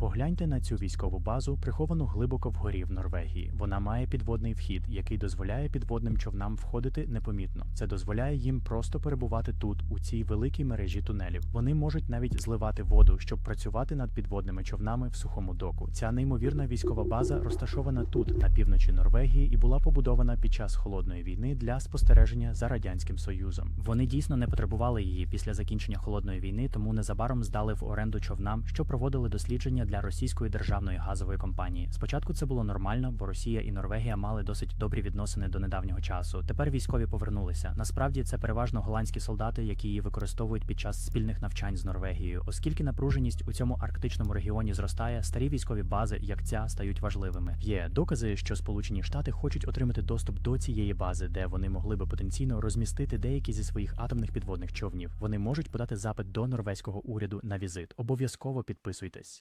Погляньте на цю військову базу, приховану глибоко вгорі в Норвегії. Вона має підводний вхід, який дозволяє підводним човнам входити непомітно. Це дозволяє їм просто перебувати тут, у цій великій мережі тунелів. Вони можуть навіть зливати воду, щоб працювати над підводними човнами в сухому доку. Ця неймовірна військова база розташована тут, на півночі Норвегії, і була побудована під час холодної війни для спостереження за радянським союзом. Вони дійсно не потребували її після закінчення холодної війни, тому незабаром здали в оренду човнам, що проводили дослідження для російської державної газової компанії. Спочатку це було нормально, бо Росія і Норвегія мали досить добрі відносини до недавнього часу. Тепер військові повернулися. Насправді це переважно голландські солдати, які її використовують під час спільних навчань з Норвегією. Оскільки напруженість у цьому арктичному регіоні зростає, старі військові бази, як ця, стають важливими. Є докази, що Сполучені Штати хочуть отримати доступ до цієї бази, де вони могли би потенційно розмістити деякі зі своїх атомних підводних човнів. Вони можуть подати запит до норвезького уряду на візит. Обов'язково підписуйтесь.